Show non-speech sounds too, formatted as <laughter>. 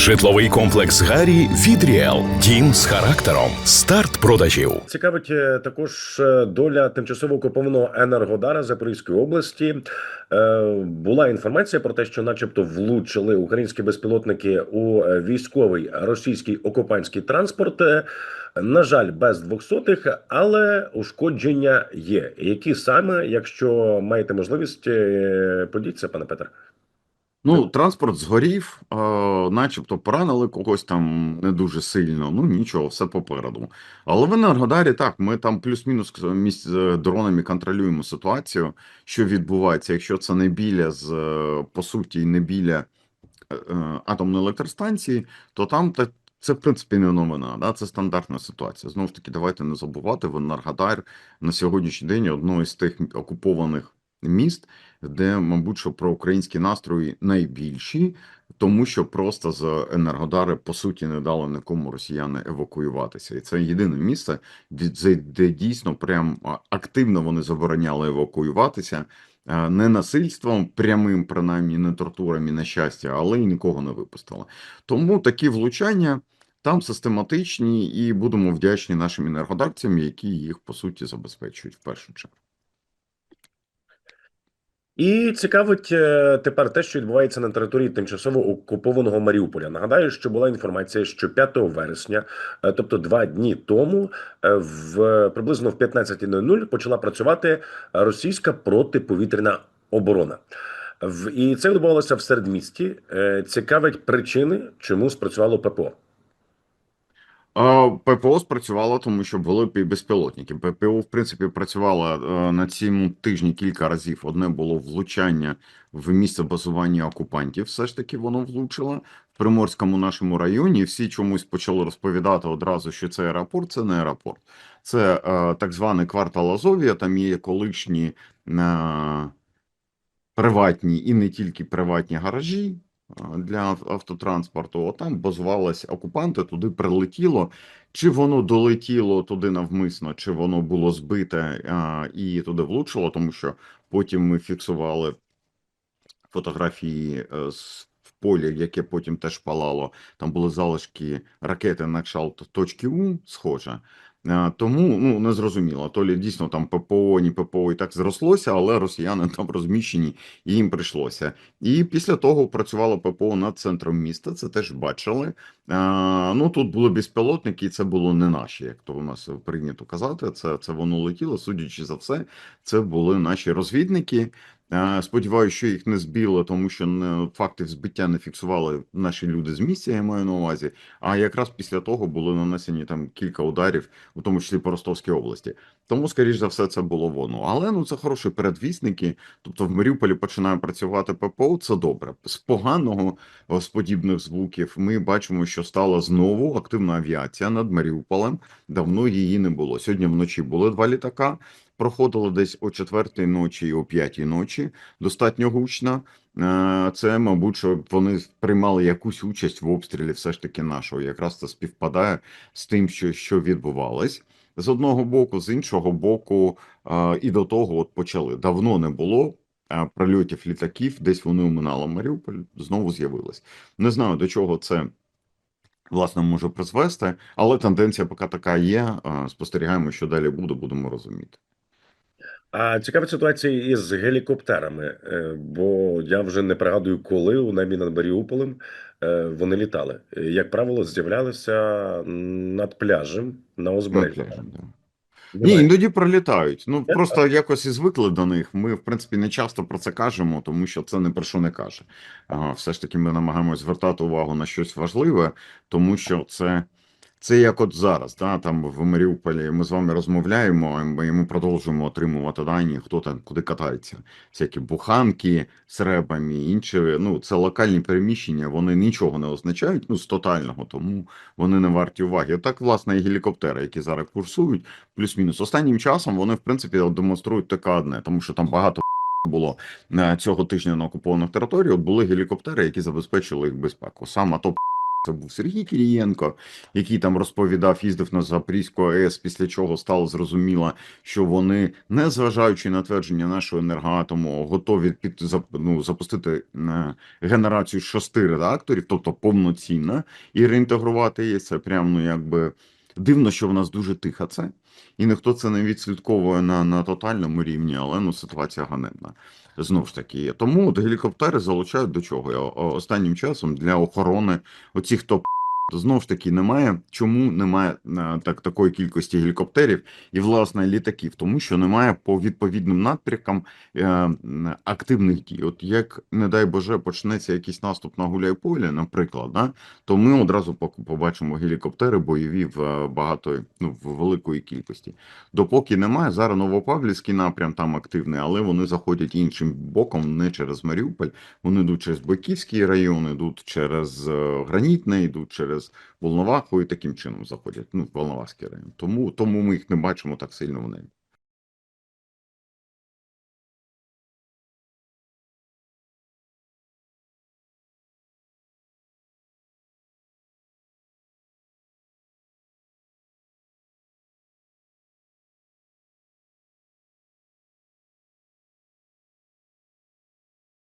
Житловий комплекс Гарі від Ріел. Дім з характером. Старт продажів. Цікавить е, також е, доля тимчасово окупованого Енергодара Запорізької області. Е, Була інформація про те, що, начебто, влучили українські безпілотники у військовий російський окупантський транспорт. На жаль, без двохсотих, але ушкодження є. Які саме, якщо маєте можливість, подіться, пане Петре. Ну, транспорт згорів, е, начебто поранили когось там не дуже сильно. Ну нічого, все попереду. Але в Енергодарі так, ми там плюс-мінус місць з дронами контролюємо ситуацію, що відбувається. Якщо це не біля з е, по суті не біля е, е, атомної електростанції, то там та це в принципі не новина. Да? Це стандартна ситуація. Знову ж таки, давайте не забувати. В Енергодар на сьогоднішній день одно із тих окупованих міст, де, мабуть, що проукраїнські настрої найбільші, тому що просто з Енергодари по суті не дали нікому росіяни евакуюватися, і це єдине місце, де, дійсно прям активно вони забороняли евакуюватися. Не насильством прямим, принаймні, не тортурами, на щастя, але й нікого не випустили. Тому такі влучання там систематичні, і будемо вдячні нашим енергодарцям, які їх по суті забезпечують в першу чергу. І цікавить е, тепер те, що відбувається на території тимчасово окупованого Маріуполя. Нагадаю, що була інформація, що 5 вересня, е, тобто два дні тому, е, в приблизно в 15.00 почала працювати російська протиповітряна оборона. І це відбувалося в середмісті. Цікавить причини, чому спрацювало ППО. ППО спрацювало, тому що були пі- безпілотники. ППО, в принципі, працювало е, на цьому тижні кілька разів. Одне було влучання в місце базування окупантів. Все ж таки воно влучило в Приморському нашому районі. Всі чомусь почали розповідати одразу, що це аеропорт. Це не аеропорт. Це е, так званий квартал Азовія. Там є колишні е, приватні і не тільки приватні гаражі для автотранспорту. От Там базувалися окупанти, туди прилетіло. Чи воно долетіло туди навмисно, чи воно було збите а, і туди влучило, тому що потім ми фіксували фотографії е, з полі, яке потім теж палало. Там були залишки ракети на кшталт точки У, схоже. Е, Тому ну не зрозуміло. То лі дійсно там ППО, ні ППО і так зрослося, але росіяни там розміщені, і їм прийшлося. І після того працювало ППО над центром міста. Це теж бачили. А, ну тут були безпілотники, і це було не наші, як то у нас прийнято казати. Це, це воно летіло. Судячи за все, це були наші розвідники. Е, Сподіваюся, що їх не збило, тому що не, фактів збиття не фіксували наші люди з місця, я маю на увазі. А якраз після того були нанесені там кілька ударів, у тому числі по Ростовській області. Тому, скоріш за все, це було воно. Але ну це хороші передвісники. Тобто в Маріуполі починає працювати ППО. Це добре. З поганого о, з подібних звуків ми бачимо, що стала знову активна авіація над Маріуполем. Давно її не було. Сьогодні вночі були два літака. Проходило десь о четвертій ночі і о п'ятій ночі. Достатньо гучно. Е, Це, мабуть, що вони приймали якусь участь в обстрілі, все ж таки нашого. Якраз це співпадає з тим, що, що відбувалось. З одного боку, з іншого боку, е, і до того от почали. Давно не було е, прольотів літаків, десь вони оминали Маріуполь, знову з'явилось. Не знаю, до чого це. Власне, може призвести, але тенденція поки така є. Спостерігаємо, що далі буде, будемо розуміти. А цікавить ситуація із гелікоптерами, е, бо я вже не пригадую, коли у небі над Маріуполем е, вони літали. Як правило, з'являлися над пляжем на узбережжі. Ні, іноді пролітають. Ну просто якось і звикли до них. Ми, в принципі, не часто про це кажемо, тому що це не про що не каже. Ага, все ж таки, ми намагаємось звертати увагу на щось важливе, тому що це. Це як от зараз, да, там в Маріуполі ми з вами розмовляємо, і ми, продовжуємо отримувати дані, хто там куди катається. Всякі буханки з ребами, інші. Ну, це локальні переміщення, вони нічого не означають, ну, з тотального, тому вони не варті уваги. Так, власне, і гелікоптери, які зараз курсують, плюс-мінус. Останнім часом вони, в принципі, демонструють таке одне, тому що там багато <laughs> було е, цього тижня на окупованих територіях, от були гелікоптери, які забезпечили їх безпеку. Саме топ це був Сергій Кирієнко, який там розповідав, їздив на Запорізьку АЕС, після чого стало зрозуміло, що вони, не зважаючи на твердження нашого енергоатому, готові під ну, запустити е, генерацію шести реакторів, тобто повноцінно, і реінтегрувати її. Це прямо ну якби дивно, що в нас дуже тиха це, і ніхто це не відслідковує на, на тотальному рівні, але ну ситуація ганебна. Знову ж таки, є. тому от гелікоптери залучають до чого? О- Останнім часом для охорони оцих топ. Знову ж таки, немає. Чому немає е, так такої кількості гелікоптерів і власне літаків? Тому що немає по відповідним напрямкам е, активних дій. От як не дай Боже почнеться якийсь наступ на Гуляйполі, наприклад, да, то ми одразу побачимо гелікоптери бойові в е, багато ну в великої кількості. Допоки немає, зараз Новопавлівський напрям там активний, але вони заходять іншим боком, не через Маріуполь. Вони йдуть через Бойківський район, йдуть через е, Гранітне, йдуть через Волноваху і таким чином заходять. Ну, в Волновахський район. Тому, тому ми їх не бачимо так сильно в небі.